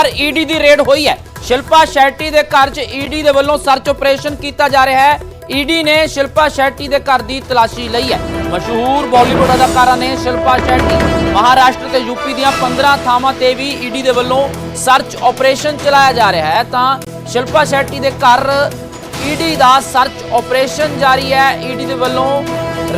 ਲਗਾਤਾਰ ਈਡੀ ਦੀ ਰੇਡ ਹੋਈ ਹੈ। ਸ਼ਿਲਪਾ ਸ਼ੈਟੀ ਦੇ ਘਰ 'ਚ ਈਡੀ ਦੇ ਵੱਲੋਂ ਸਰਚ ਆਪਰੇਸ਼ਨ ਕੀਤਾ ਜਾ ਰਿਹਾ ਹੈ। ਈਡੀ ਨੇ ਸ਼ਿਲਪਾ ਸ਼ੈਟੀ ਦੇ ਘਰ ਦੀ ਤਲਾਸ਼ੀ ਲਈ ਹੈ। ਮਸ਼ਹੂਰ ਬਾਲੀਵੁੱਡ ਅਦਾਕਾਰਾ ਨੇ ਸ਼ਿਲਪਾ ਸ਼ੈਟੀ, ਮਹਾਰਾਸ਼ਟਰ ਤੇ ਯੂਪੀ ਦੀਆਂ 15 ਥਾਵਾਂ ਤੇ ਵੀ ਈਡੀ ਦੇ ਵੱਲੋਂ ਸਰਚ ਆਪਰੇਸ਼ਨ ਚਲਾਇਆ ਜਾ ਰਿਹਾ ਹੈ। ਤਾਂ ਸ਼ਿਲਪਾ ਸ਼ੈਟੀ ਦੇ ਘਰ ਈਡੀ ਦਾ ਸਰਚ ਆਪਰੇਸ਼ਨ ਜਾਰੀ ਹੈ। ਈਡੀ ਦੇ ਵੱਲੋਂ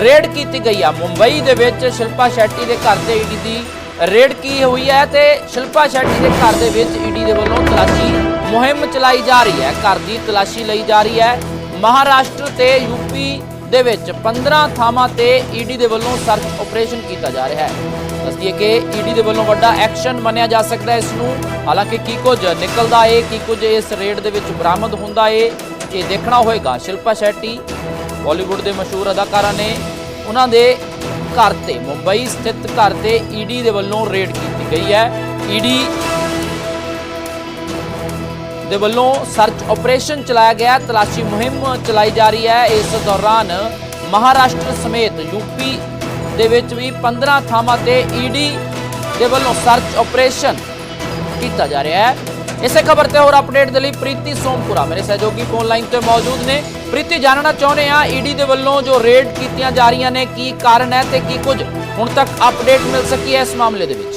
ਰੇਡ ਕੀਤੀ ਗਈ ਹੈ ਮੁੰਬਈ ਦੇ ਵਿੱਚ ਸ਼ਿਲਪਾ ਸ਼ੈਟੀ ਦੇ ਘਰ ਤੇ ਈਡੀ ਦੀ ਰੇਡ ਕੀ ਹੋਈ ਹੈ ਤੇ ਸ਼ਿਲਪਾ ਸ਼ੈਟੀ ਦੇ ਘਰ ਦੇ ਵਿੱਚ ਈਡੀ ਦੇ ਵੱਲੋਂ ਤਲਾਸ਼ੀ ਮੁਹਿੰਮ ਚਲਾਈ ਜਾ ਰਹੀ ਹੈ। ਘਰ ਦੀ ਤਲਾਸ਼ੀ ਲਈ ਜਾ ਰਹੀ ਹੈ। ਮਹਾਰਾਸ਼ਟਰ ਤੇ ਯੂਪੀ ਦੇ ਵਿੱਚ 15 ਥਾਵਾਂ ਤੇ ਈਡੀ ਦੇ ਵੱਲੋਂ ਸਰਚ ਆਪਰੇਸ਼ਨ ਕੀਤਾ ਜਾ ਰਿਹਾ ਹੈ। ਦੱਸਦੀਏ ਕਿ ਈਡੀ ਦੇ ਵੱਲੋਂ ਵੱਡਾ ਐਕਸ਼ਨ ਮੰਨਿਆ ਜਾ ਸਕਦਾ ਹੈ ਇਸ ਨੂੰ। ਹਾਲਾਂਕਿ ਕੀ ਕੁਝ ਨਿਕਲਦਾ ਏ, ਕੀ ਕੁਝ ਇਸ ਰੇਡ ਦੇ ਵਿੱਚ ਬਰਾਮਦ ਹੁੰਦਾ ਏ, ਇਹ ਦੇਖਣਾ ਹੋਏਗਾ। ਸ਼ਿਲਪਾ ਸ਼ੈਟੀ, ਬਾਲੀਵੁੱਡ ਦੇ ਮਸ਼ਹੂਰ ਅਦਾਕਾਰਾ ਨੇ ਉਹਨਾਂ ਦੇ ਘਰ ਤੇ। ਮੁੰਬਈ ਸਥਿਤ ਘਰ ਤੇ ਈਡੀ ਦੇ ਵੱਲੋਂ ਰੇਡ ਕੀਤੀ ਗਈ ਹੈ। ਈਡੀ ਦੇ ਵੱਲੋਂ ਸਰਚ ਆਪਰੇਸ਼ਨ ਚਲਾਇਆ ਗਿਆ। ਤਲਾਸ਼ੀ ਮੁਹਿੰਮ ਚਲਾਈ ਜਾ ਰਹੀ ਹੈ। ਇਸ ਦੌਰਾਨ ਮਹਾਰਾਸ਼ਟਰ ਸਮੇਤ ਯੂਪੀ ਦੇ ਵਿੱਚ ਵੀ 15 ਥਾਵਾਂ ਤੇ ਈਡੀ ਦੇ ਵੱਲੋਂ ਸਰਚ ਆਪਰੇਸ਼ਨ ਕੀਤਾ ਜਾ ਰਿਹਾ ਹੈ। ਇਸੇ ਖਬਰ ਤੇ ਹੋਰ ਅਪਡੇਟ ਦੇ ਲਈ ਪ੍ਰੀਤੀ ਸੋਮਪੁਰਾ। ਮੇਰੇ ਸਹਿਯੋਗੀ ਫੋਨ ਲਾਈਨ ਤੇ ਮੌਜੂਦ ਨੇ। ਪ੍ਰੀਤੀ ਜਾਣਨਾ ਚਾਹੁੰਦੇ ਆ ਈਡੀ ਦੇ ਵੱਲੋਂ ਜੋ ਰੇਡ ਕੀਤੀਆਂ ਜਾ ਰਹੀਆਂ ਨੇ ਕੀ ਕਾਰਨ ਹੈ ਤੇ ਕੀ ਕੁਝ ਹੁਣ ਤੱਕ ਅਪਡੇਟ ਮਿਲ ਸਕੀ ਹੈ ਇਸ ਮਾਮਲੇ ਦੇ ਵਿੱਚ?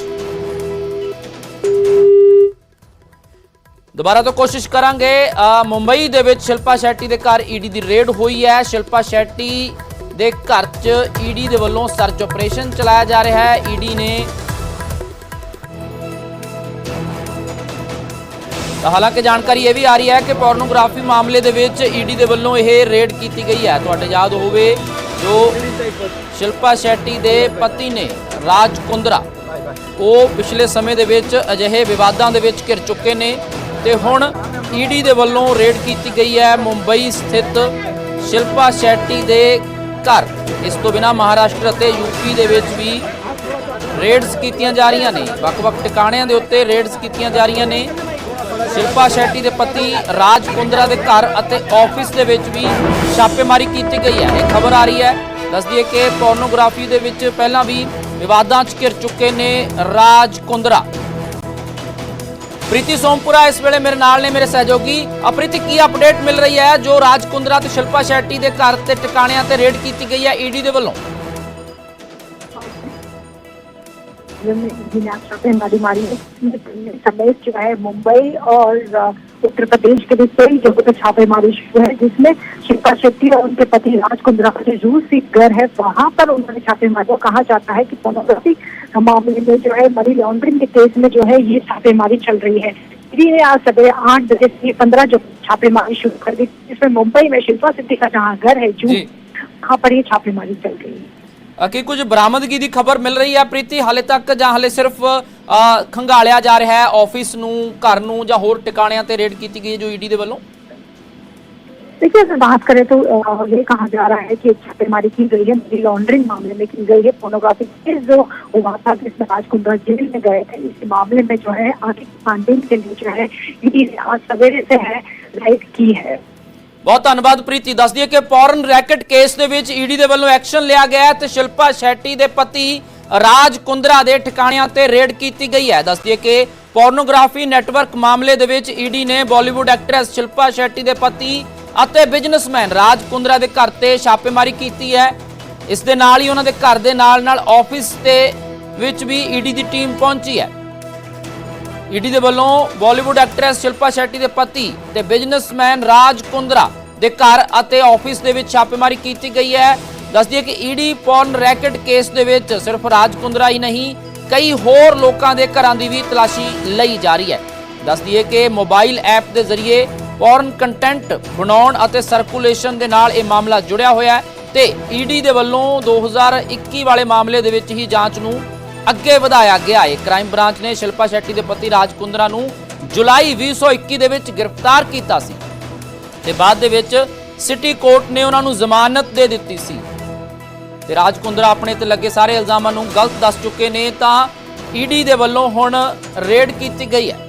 ਦੁਬਾਰਾ ਤੋਂ ਕੋਸ਼ਿਸ਼ ਕਰਾਂਗੇ। ਅ, ਮੁੰਬਈ ਦੇ ਵਿੱਚ ਸ਼ਿਲਪਾ ਸ਼ੈਟੀ ਦੇ ਘਰ ਈਡੀ ਦੀ ਰੇਡ ਹੋਈ ਹੈ। ਸ਼ਿਲਪਾ ਸ਼ੈਟੀ ਦੇ ਘਰ 'ਚ ਈਡੀ ਦੇ ਵੱਲੋਂ ਸਰਚ ਆਪਰੇਸ਼ਨ ਚਲਾਇਆ ਜਾ ਰਿਹਾ ਹੈ। ਈਡੀ ਨੇ ਹਾਲਾਂਕਿ ਜਾਣਕਾਰੀ ਇਹ ਵੀ ਆ ਰਹੀ ਹੈ ਕਿ ਪੋਰਨੋਗ੍ਰਾਫੀ ਮਾਮਲੇ ਦੇ ਵਿੱਚ ਈਡੀ ਦੇ ਵੱਲੋਂ ਇਹ ਰੇਡ ਕੀਤੀ ਗਈ ਹੈ। ਤੁਹਾਡੇ ਯਾਦ ਹੋਵੇ ਜੋ ਸ਼ਿਲਪਾ ਸ਼ੈਟੀ ਦੇ ਪਤੀ ਨੇ ਰਾਜ ਕੁੰਦਰਾ, ਉਹ ਪਿਛਲੇ ਸਮੇਂ ਦੇ ਵਿੱਚ ਅਜਿਹੇ ਵਿਵਾਦਾਂ ਦੇ ਵਿੱਚ ਘਿਰ ਚੁੱਕੇ ਨੇ ਤੇ ਹੁਣ ਈਡੀ ਦੇ ਵੱਲੋਂ ਰੇਡ ਕੀਤੀ ਗਈ ਹੈ ਮੁੰਬਈ ਸਥਿਤ ਸ਼ਿਲਪਾ ਸ਼ੈਟੀ ਦੇ ਘਰ। ਇਸ ਤੋਂ ਬਿਨਾ ਮਹਾਰਾਸ਼ਟਰ ਅਤੇ ਯੂਪੀ ਦੇ ਵਿੱਚ ਵੀ ਰੇਡਸ ਕੀਤੀਆਂ ਜਾ ਰਹੀਆਂ ਨੇ। ਵੱਖ-ਵੱਖ ਟਿਕਾਣਿਆਂ ਦੇ ਉੱਤੇ ਰੇਡਸ ਕੀਤੀਆਂ ਜਾ ਰਹੀਆਂ ਨੇ। ਸ਼ਿਲਪਾ ਸ਼ੈਟੀ ਦੇ ਪਤੀ ਰਾਜ ਕੁੰਦਰਾ ਦੇ ਘਰ ਅਤੇ ਆਫਿਸ ਦੇ ਵਿੱਚ ਵੀ ਛਾਪੇਮਾਰੀ ਕੀਤੀ ਗਈ ਹੈ। ਇਹ ਖਬਰ ਆ ਰਹੀ ਹੈ। ਦੱਸਦੀ ਹੈ ਕਿ ਪੋਰਨੋਗ੍ਰਾਫੀ ਦੇ ਵਿੱਚ ਪਹਿਲਾਂ ਵੀ ਵਿਵਾਦਾਂ 'ਚ ਘਿਰ ਚੁੱਕੇ ਨੇ ਰਾਜ ਕੁੰਦਰਾ। ਪ੍ਰੀਤੀ ਸੋਮਪੁਰਾ ਇਸ ਵੇਲੇ ਮੇਰੇ ਨਾਲ ਨੇ, ਮੇਰੇ ਸਹਿਯੋਗੀ। ਅਪ੍ਰੀਤੀ ਕੀ ਅਪਡੇਟ ਮਿਲ ਰਹੀ ਹੈ ਜੋ ਰਾਜ ਕੁੰਦਰਾ ਤੇ ਸ਼ਿਲਪਾ ਸ਼ੈਟੀ ਦੇ ਘਰ ਤੇ ਟਿਕਾਣਿਆਂ ਤੇ ਰੇਡ ਕੀਤੀ ਗਈ ਹੈ ਈਡੀ ਦੇ ਵੱਲੋਂ? जिन्हें छापेमारी मारी है। समेत जो है मुंबई और उत्तर प्रदेश के भी कई जगहों पर छापेमारी शुरू है जिसमें शिल्पा शेट्टी और उनके पति राज कुंद्रा का जो जूस घर है वहाँ पर उन्होंने छापेमारी को कहा जाता है कि पोर्नोग्राफी मामले में जो है मनी लॉन्ड्रिंग के केस में जो है ये छापेमारी चल रही है। ईडी ने आज सवेरे आठ बजे से पंद्रह जो छापेमारी शुरू कर दी जिसमें मुंबई में शिल्पा शेट्टी का जहाँ घर है जू। वहाँ पर ये छापेमारी चल रही है। ਕੀ ਕੁਝ ਬਰਾਮਦਗੀ ਦੀ ਖਬਰ ਮਿਲ ਰਹੀ ਹੈ ਪ੍ਰੀਤੀ ਹਾਲੇ ਤੱਕ ਜਾਂ ਹਾਲੇ ਸਿਰਫ ਅ, ਖੰਗਾਲਿਆ ਜਾ ਰਿਹਾ ਹੈ ਆਫਿਸ ਨੂੰ ਘਰ ਨੂੰ ਜਾਂ ਹੋਰ ਟਿਕਾਣਿਆਂ ਤੇ ਰੇਡ ਕੀਤੀ ਗਈ ਹੈ ਜੋ ਈਡੀ ਦੇ ਵੱਲੋਂ देखिए अगर बात करें तो अ, ये कहा जा रहा है कि छापेमारी की गई है मनी लॉन्ड्रिंग मामले में की गई है पोर्नोग्राफी केस जो हुआ था जिसमें राज कुंद्रा जेल में गए थे इस मामले में जो है आगे की छानबीन के लिए जो है ईडी ने आज सवेरे से है राइड की है ਬਹੁਤ ਧੰਨਵਾਦ ਪ੍ਰੀਤੀ, ਦੱਸਦੀ ਹੈ ਕਿ ਪੌਰਨ ਰੈਕਟ ਕੇਸ ਦੇ ਵਿੱਚ ਈਡੀ ਦੇ ਵੱਲੋਂ ਐਕਸ਼ਨ ਲਿਆ ਗਿਆ ਹੈ ਤੇ ਸ਼ਿਲਪਾ ਸ਼ੈਟੀ ਦੇ ਪਤੀ ਰਾਜ ਕੁੰਦਰਾ ਦੇ ਠਿਕਾਣਿਆਂ ਤੇ ਰੇਡ ਕੀਤੀ ਗਈ ਹੈ। ਦੱਸਦੀ ਹੈ ਕਿ ਪੋਰਨੋਗ੍ਰਾਫੀ ਨੈਟਵਰਕ ਮਾਮਲੇ ਦੇ ਵਿੱਚ ਈਡੀ ਨੇ ਬਾਲੀਵੁੱਡ ਐਕਟਰੈਸ ਸ਼ਿਲਪਾ ਸ਼ੈਟੀ ਦੇ ਪਤੀ ਅਤੇ ਬਿਜ਼ਨਸਮੈਨ ਰਾਜ ਕੁੰਦਰਾ ਦੇ ਘਰ ਤੇ ਛਾਪੇਮਾਰੀ ਕੀਤੀ ਹੈ। ਇਸ ਦੇ ਨਾਲ ਹੀ ਉਹਨਾਂ ਦੇ ਘਰ ਦੇ ਨਾਲ ਨਾਲ ਆਫਿਸ ਤੇ ਵਿੱਚ ਵੀ ਈਡੀ ਦੀ ਟੀਮ ਪਹੁੰਚੀ ਹੈ। ਈਡੀ ਦੇ ਵੱਲੋਂ ਬਾਲੀਵੁੱਡ ਐਕਟਰੈਸ ਸ਼ਿਲਪਾ ਸ਼ੈੱਟੀ ਦੇ ਪਤੀ ਤੇ ਬਿਜ਼ਨਸਮੈਨ ਰਾਜ ਕੁੰਦਰਾ ਦੇ ਘਰ ਅਤੇ ਆਫਿਸ ਦੇ ਵਿੱਚ ਛਾਪੇਮਾਰੀ ਕੀਤੀ ਗਈ ਹੈ। ਦੱਸਦੀ ਹੈ ਕਿ ਈਡੀ ਪੌਰਨ ਰੈਕਟ ਕੇਸ ਦੇ ਵਿੱਚ ਸਿਰਫ ਰਾਜ ਕੁੰਦਰਾ ਹੀ ਨਹੀਂ, ਕਈ ਹੋਰ ਲੋਕਾਂ ਦੇ ਘਰਾਂ ਦੀ ਵੀ ਤਲਾਸ਼ੀ ਲਈ ਜਾ ਰਹੀ ਹੈ। ਦੱਸਦੀ ਹੈ ਕਿ ਮੋਬਾਈਲ ਐਪ ਦੇ ਜ਼ਰੀਏ ਪੌਰਨ ਕੰਟੈਂਟ ਬਣਾਉਣ ਅਤੇ ਸਰਕੂਲੇਸ਼ਨ ਦੇ ਨਾਲ ਇਹ ਮਾਮਲਾ ਜੁੜਿਆ ਹੋਇਆ ਹੈ ਤੇ ਈਡੀ ਦੇ ਵੱਲੋਂ 2021 ਵਾਲੇ ਮਾਮਲੇ ਦੇ ਵਿੱਚ ਹੀ ਜਾਂਚ ਨੂੰ ਅੱਗੇ ਵਧਾਇਆ ਗਿਆ ਹੈ ਕ੍ਰਾਈਮ ਬ੍ਰਾਂਚ ਨੇ ਸ਼ਿਲਪਾ ਸ਼ੈੱਟੀ ਦੇ ਪਤੀ ਰਾਜ ਕੁੰਦਰਾ ਨੂੰ ਜੁਲਾਈ 2021 ਦੇ ਵਿੱਚ ਗ੍ਰਿਫਤਾਰ ਕੀਤਾ ਸੀ। ਤੇ ਬਾਅਦ ਦੇ ਵਿੱਚ ਸਿਟੀ ਕੋਰਟ ਨੇ ਉਹਨਾਂ ਨੂੰ ਜ਼ਮਾਨਤ ਦੇ ਦਿੱਤੀ ਸੀ। ਤੇ ਰਾਜ ਕੁੰਦਰਾ ਆਪਣੇ ਤੇ ਲੱਗੇ ਸਾਰੇ ਇਲਜ਼ਾਮਾਂ ਨੂੰ ਗਲਤ ਦੱਸ ਚੁੱਕੇ ਨੇ ਤਾਂ ਈਡੀ ਦੇ ਵੱਲੋਂ ਹੁਣ ਰੇਡ ਕੀਤੀ ਗਈ ਹੈ।